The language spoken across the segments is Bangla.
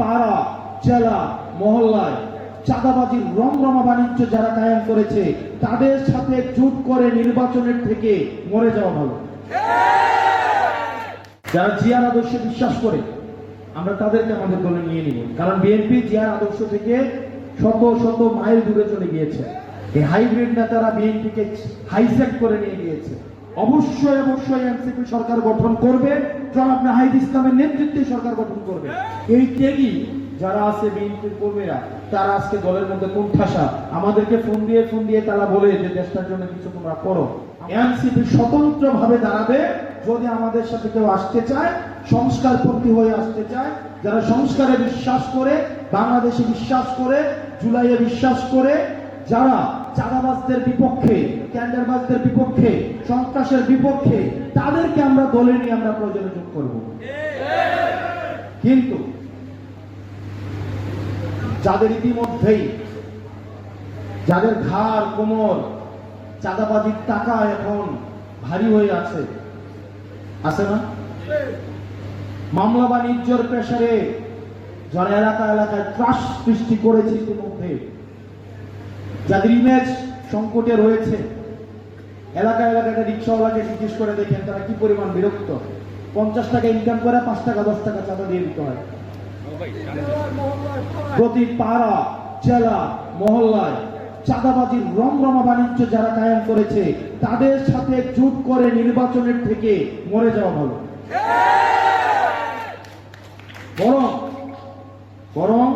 পাড়া, জেলা, মহল্লায় চাঁদাবাজির রমরমা বাণিজ্য যারা কায়েম করেছে, তাদের সাথে জুট করে নির্বাচনের থেকে মরে যাওয়া ভালো। যারা জিয়ার আদর্শে বিশ্বাস করে, আমরা তাদেরকে আমাদের দলে নিয়ে নিব। কারণ বিএনপি জিয়ার আদর্শ থেকে শত শত মাইল দূরে চলে গিয়েছে। এই হাইব্রিড নেতারা বিএনপিকে হাইসেট করে নিয়ে গিয়েছে। অবশ্যই অবশ্যই এনসিপি সরকার গঠন করবে। জনাব নাহিদ ইসলামের নেতৃত্বে সরকার গঠন করবে। এই ত্যাগী যারা আছে বিএনপির কর্মীরা, তারা আজকে দলের মধ্যে কোণঠাসা। আমাদেরকে ফোন দিয়ে ফোন দিয়ে তারা বলে যে, দেশটার জন্য কিছু তোমরা করো। এনসিপি স্বতন্ত্র ভাবে দাঁড়াবে। যদি আমাদের সাথে কেউ আসতে চায়, সংস্কারপন্থী হয়ে আসতে চায়, যারা সংস্কারে বিশ্বাস করে, বাংলাদেশে বিশ্বাস করে, জুলাইয়ে বিশ্বাস করে, যারা চাঁদাবাজদের বিপক্ষে টেন্ডারবাজদের বিপক্ষে, সন্ত্রাসের বিপক্ষে, তাদেরকে আমরা দলে নিয়ে আমরা প্রয়োজনে যোগ করব। কিন্তু যাদের ইতিমধ্যেই যাদের ঘাড়, কোমর চাঁদাবাজির টাকা এখন ভারী হয়ে আছে আছে না? মামলা বাণিজ্যর প্রেসারে যারা এলাকা এলাকায় ত্রাস সৃষ্টি করেছে ইতিমধ্যে যাদের ইমেজ সংকটে রয়েছে এলাকা এলাকায় রিক্সাওয়ালাকে জিজ্ঞেস করে দেখেন তারা কি পরিমাণ বিরক্ত। পঞ্চাশ টাকা ইনকাম করে, পাঁচ টাকা, দশ টাকা চাঁদা দিয়ে দিতে হয়। প্রতি পাড়া, জেলা, মহল্লায় চাঁদাবাজির রমরমা বাণিজ্য যারা কায়েম করেছে, তাদের সাথে জুট করে নির্বাচনের থেকে মরে যাওয়া ভালো। বরং বরং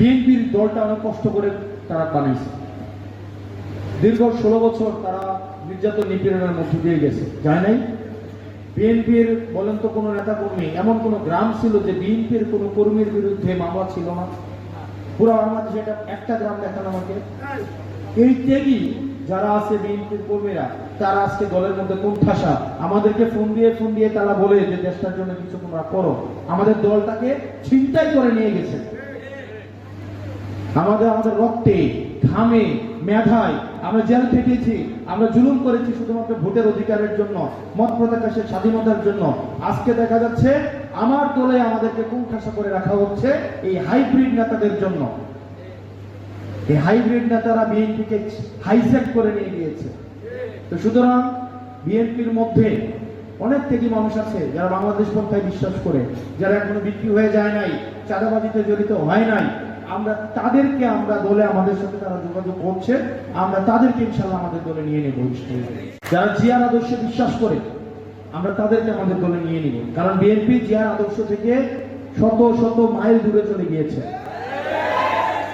বিএনপির দলটা অনেক কষ্ট করে তারা বানিয়েছে দীর্ঘ ষোলো বছর তারা নির্যাতন নিপীড়নের মধ্যে দিয়ে গেছে। যায় নাই? বিএনপির বলেন তো কোনো নেতা কর্মী এমন কোনো গ্রাম ছিল যে বিএনপির কোনো কর্মীর বিরুদ্ধে মামলা ছিল না? পুরো বাংলাদেশে এটা একটা গ্রাম দেখান আমাকে। এই ত্যাগী যারা আছে বিএনপির কর্মীরা, তারা আজকে দলের মধ্যে কোণঠাসা। আমাদেরকে ফোন দিয়ে ফোন দিয়ে তারা বলে যে দেশটার জন্য কিছু তোমরা করো। আমাদের দলটাকে ছিনতাই করে নিয়ে গেছে। আমাদের আমাদের রক্তে, ঘামে, মেধায় আমরা জেল খেটেছি, আমরা জুলুম করেছি শুধুমাত্র ভোটের অধিকারের জন্য, মত প্রকাশের স্বাধীনতার জন্য। আজকে দেখা যাচ্ছে, আমার দলে আমাদেরকে কুণ্ঠাসা করে রাখা হচ্ছে এই হাইব্রিড নেতাদের জন্য। এই হাইব্রিড নেতারা বিএনপিকে হাইসেট করে নিয়ে গিয়েছে। তো সুতরাং বিএনপির মধ্যে অনেক থেকে মানুষ আছে যারা বাংলাদেশ পন্থায় বিশ্বাস করে, যারা এখনও বিক্রি হয়ে যায় নাই, চাঁদাবাজিতে জড়িত হয় নাই। আমরা তাদেরকে আমরা দলে আমাদের সাথে তারা যোগাযোগ করছে, আমরা তাদেরকে ইনশাল্লাহ আমাদের দলে নিয়ে নেব যারা জিয়ার আদর্শে বিশ্বাস করে, আমরা তাদেরকে আমাদের দলে নিয়ে নিব। কারণ বিএনপি জিয়ার আদর্শ থেকে শত শত মাইল দূরে চলে গিয়েছে।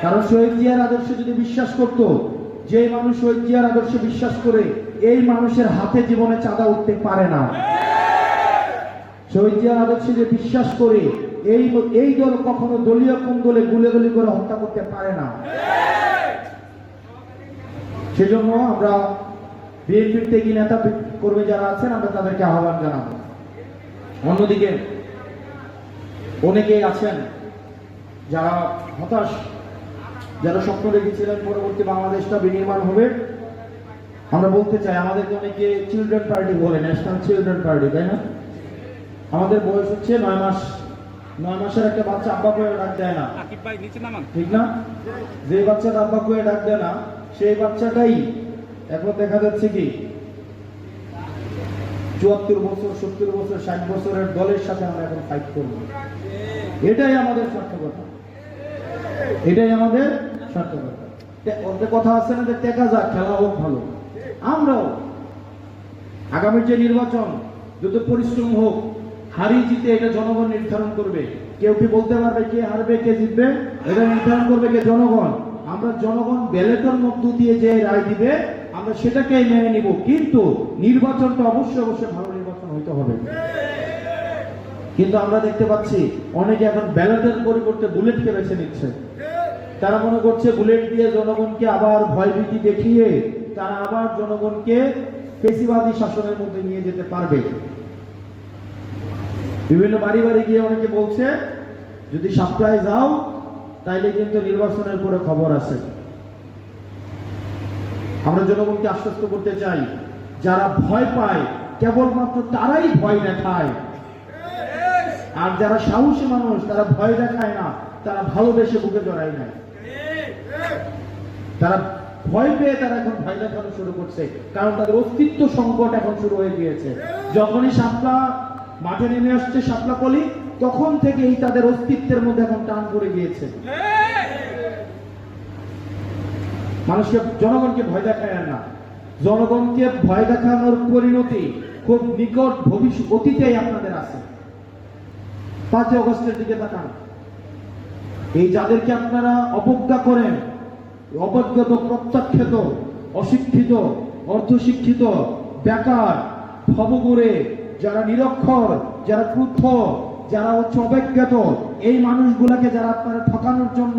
কারণ শহীদ জিয়ার আদর্শে যদি বিশ্বাস করত যে মানুষ শহীদ জিয়ার আদর্শে বিশ্বাস করে, এই মানুষের হাতে জীবনে চাঁদা উঠতে পারে না। শহীদ আদর্শে যে বিশ্বাস করে, এই এই দল কখনো দলীয় করে হত্যা করতে পারে না। সেজন্য আমরা নেতা কর্মী যারা আছেন, আমরা তাদেরকে আহ্বান জানাব। অন্যদিকে, অনেকেই আছেন যারা হতাশ, যারা স্বপ্ন দেখেছিলেন পরবর্তী বাংলাদেশটা বিনির্মাণ হবে। আমরা বলতে চাই, আমাদেরকে অনেকে চিলড্রেন পার্টি বলে ন্যাশনাল চিলড্রেন পার্টি তাই না? আমাদের বয়স হচ্ছে নয় মাস নয় মাসের একটা বাচ্চা আব্বা করে ডাক দেয় না। ঠিক না? যে বাচ্চাটা আব্বা করে ডাক দেয় না সেই বাচ্চাটাই এখন দেখা যাচ্ছে কি চুয়াত্তর বছর সত্তর বছর ষাট বছরের দলের সাথে আমরা এখন ফাইট করব। এটাই আমাদের সার্থকতা। এটাই আমাদের সার্থকতা। ওদের কথা আছে না যে টেকা যাক খেলা হোক ভালো। আমরাও আগামীর যে নির্বাচন যত পরিশ্রম হোক হারি জিতে এটা জনগণ নির্ধারণ করবে। কেউ কি বলতে পারবে কে হারবে, কে জিতবে? এটা নির্ধারণ করবে কে জনগণ। আমরা জনগণ ব্যালেটের মধ্য দিয়ে যে রায় দিবে, আমরা সেটাকেই মেনে নিব। কিন্তু নির্বাচনটা অবশ্যই অবশ্যই ভালো নির্বাচন হইতে হবে। কিন্তু আমরা দেখতে পাচ্ছি অনেকে এখন ব্যালটের পরিবর্তে বুলেটকে বেছে নিচ্ছে। তারা মনে করছে বুলেট দিয়ে জনগণকে আবার ভয়ভীতি দেখিয়ে তারা আবার জনগণকে পেশিবাদী শাসনের মধ্যে নিয়ে যেতে পারবে। বিভিন্ন বাড়ি বাড়ি গিয়ে অনেকে বলছে, যদি সাপ্লাই যাও, তাইলে কিন্তু নির্বাচনের পরে খবর আছে। আমরা জনগণকে আশ্বস্ত করতে চাই, যারা ভয় পায়, কেবলমাত্র তারাই ভয় দেখায়। আর যারা সাহসী মানুষ, তারা ভয় দেখায় না, তারা ভালোবেসে বুকে জড়ায় নাই। তারা ভয় পেয়ে তারা এখন ভয় দেখানো শুরু করছে, কারণ তাদের অস্তিত্ব সংকট এখন শুরু হয়ে গিয়েছে। যখনই শাপলা মাঠে নেমে আসছে শাপলা কলি তখন থেকেই তাদের অস্তিত্বের মধ্যে এখন টান পড়ে গিয়েছে। মানুষকে, জনগণকে ভয় দেখায় না। জনগণকে ভয় দেখানোর পরিণতি খুব নিকট ভবিষ্যৎ অতীতেই আপনাদের আছে। পাঁচই অগস্টের দিকে তাকান। এই যাদেরকে আপনারা অবজ্ঞা করেন, অবজ্ঞত, প্রত্যাখ্যাত, অশিক্ষিত, অর্ধশিক্ষিত, বেকার ভবগুরে যারা নিরক্ষর, যারা ক্রুদ্ধ, যারা হচ্ছে অবজ্ঞাত, এই মানুষগুলাকে যারা আপনারা ঠকানোর জন্য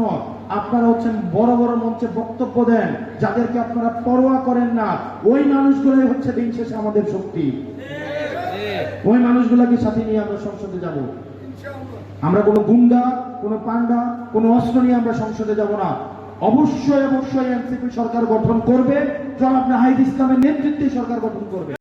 আপনারা হচ্ছেন বড় বড় মঞ্চে বক্তব্য দেন, যাদেরকে আপনারা পরোয়া করেন না, ওই মানুষগুলোই হচ্ছে দিন শেষে আমাদের শক্তি। ওই মানুষগুলাকে সাথে নিয়ে আমরা সংসদে যাব। আমরা কোনো গুন্ডা, কোনো পান্ডা কোনো অস্ত্র নিয়ে আমরা সংসদে যাব না। অবশ্যই অবশ্যই এনসিপি সরকার গঠন করবে। জনাব নাহিদ ইসলামের নেতৃত্বে সরকার গঠন করবে।